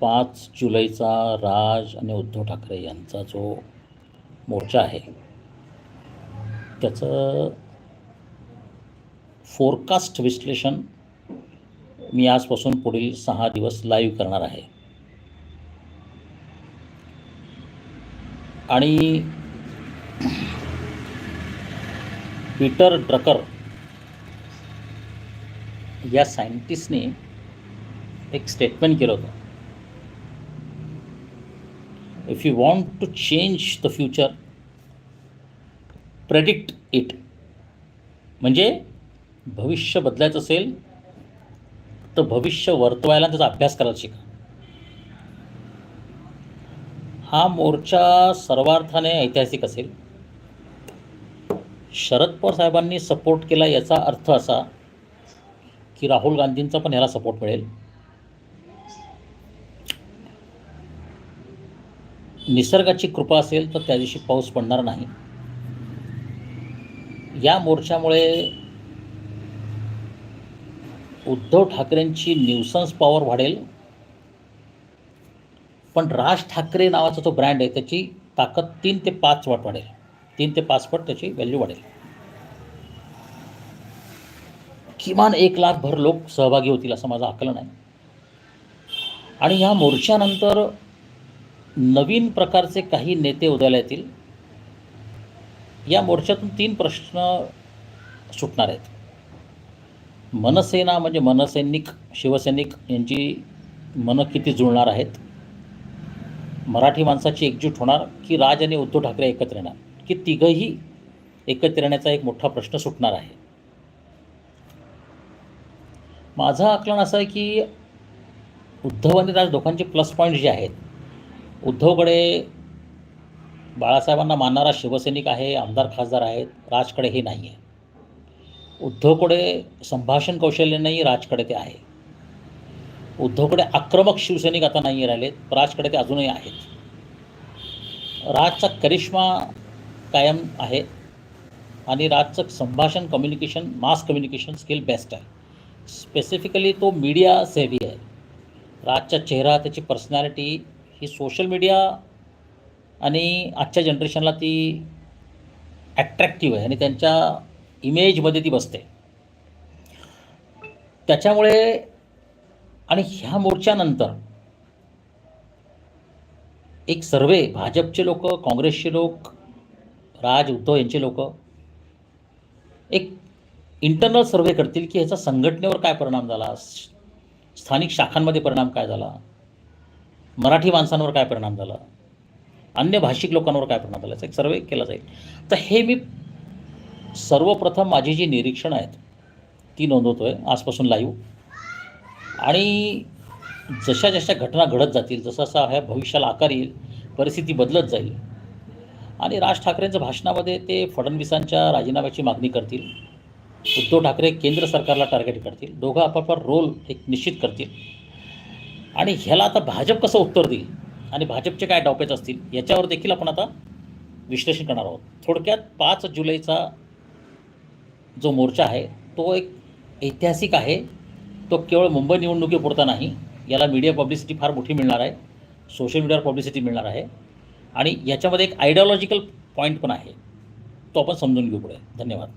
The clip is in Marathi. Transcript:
पाच जुलैचा राज आणि उद्धव ठाकरे यांचा जो मोर्चा आहे त्याचं फोरकास्ट विश्लेषण मी आजपासून पुढील सहा दिवस लाईव्ह करणार आहे. आणि पीटर ड्रकर या सायंटिस्टने एक स्टेटमेंट केलं होतं. If you want to change the future predict it म्हणजे भविष्य बदलायचं असेल तर भविष्य वर्तवायला त्याचा अभ्यास करायला शिका. हा मोर्चा सर्वार्थाने ऐतिहासिक असेल. शरद पवार साहेबांनी सपोर्ट केला याचा अर्थ असा की राहुल गांधींचा पण याला सपोर्ट मिळेल. निसर्गाची कृपा असेल तर त्या दिवशी पाऊस पडणार नाही. या मोर्चामुळे उद्धव ठाकरेंची न्यूसन्स पॉवर वाढेल. पण राज ठाकरे नावाचा जो ब्रँड आहे त्याची ताकद तीन ते पाच वाट वाढेल. तीन ते पाच पट त्याची व्हॅल्यू वाढेल. किमान एक लाख भर लोक सहभागी होतील असं माझं आकलन आहे. आणि ह्या मोर्चानंतर नवीन प्रकारचे काही नेते उदयाला येतील या मोर्चातून तीन प्रश्न सुटणार आहेत. मनसेना म्हणजे मनसैनिक शिवसैनिक यांची मनं किती जुळणार आहेत? मराठी माणसाची एकजूट होणार की राज आणि उद्धव ठाकरे एकत्र येणार? की तिघंही एकत्र येण्याचा एक मोठा प्रश्न सुटणार आहे? माझं आकलन असं आहे की उद्धव आणि राज दोघांचे प्लस पॉईंट जे आहेत उद्धवकडे बाळासाहेबांना मानणारा शिवसैनिक आहे आमदार खासदार आहेत राजकडे हे नाही आहे उद्धवकडे संभाषण कौशल्य नाही राजकडे ते आहे. उद्धवकडे आक्रमक शिवसैनिक आता नाही राहिलेत राजकडे ते अजूनही आहेत. राजचा करिश्मा कायम आहे आणि राजचं संभाषण communication mass communication skill best आहे. स्पेसिफिकली तो मीडिया सेव्ही आहे. राजचा चेहरा त्याची पर्सनॅलिटी ही सोशल मीडिया आणि आजच्या जनरेशनला ती ॲट्रॅक्टिव्ह आहे आणि त्यांच्या इमेजमध्ये ती बसते. त्याच्यामुळे आणि ह्या मोर्चानंतर एक सर्वे भाजपचे लोक काँग्रेसचे लोक राज उद्धव यांचे लोक एक इंटरनल सर्वे करतील की ह्याचा संघटनेवर काय परिणाम झाला? स्थानिक शाखांमध्ये परिणाम काय झाला? मराठी माणसांवर काय परिणाम झाला? अन्य भाषिक लोकांवर काय परिणाम झाला? याचा एक सर्वे केला जाईल. तर हे मी सर्वप्रथम माझी जी निरीक्षणं आहेत ती नोंदवतो आहे आजपासून लाईव्ह आणि जशा जशा घटना घडत जातील जसं जसा ह्या भविष्याला आकार येईल परिस्थिती बदलत जाईल. आणि राज ठाकरेंच्या भाषणामध्ये ते फडणवीसांच्या राजीनाम्याची मागणी करतील. उद्धव ठाकरे केंद्र सरकारला टार्गेट करतील. दोघं आपापला रोल एक निश्चित करतील. आणि ह्याला आता भाजप कसं उत्तर देईल? आणि भाजपचे काय डावपेच असतील? याच्यावर देखील आपण आता विश्लेषण करणार आहोत. थोडक्यात पाच जुलैचा जो मोर्चा आहे तो एक ऐतिहासिक आहे. तो केवळ मुंबई निवडणुकीपुरता नाही याला मीडिया पब्लिसिटी फार मोठी मिळणार आहे. सोशल मीडियावर पब्लिसिटी मिळणार आहे. आणि याच्यामध्ये एक आयडिओलॉजिकल पॉईंट पण आहे. तो आपण समजून घेऊ पुढे. धन्यवाद.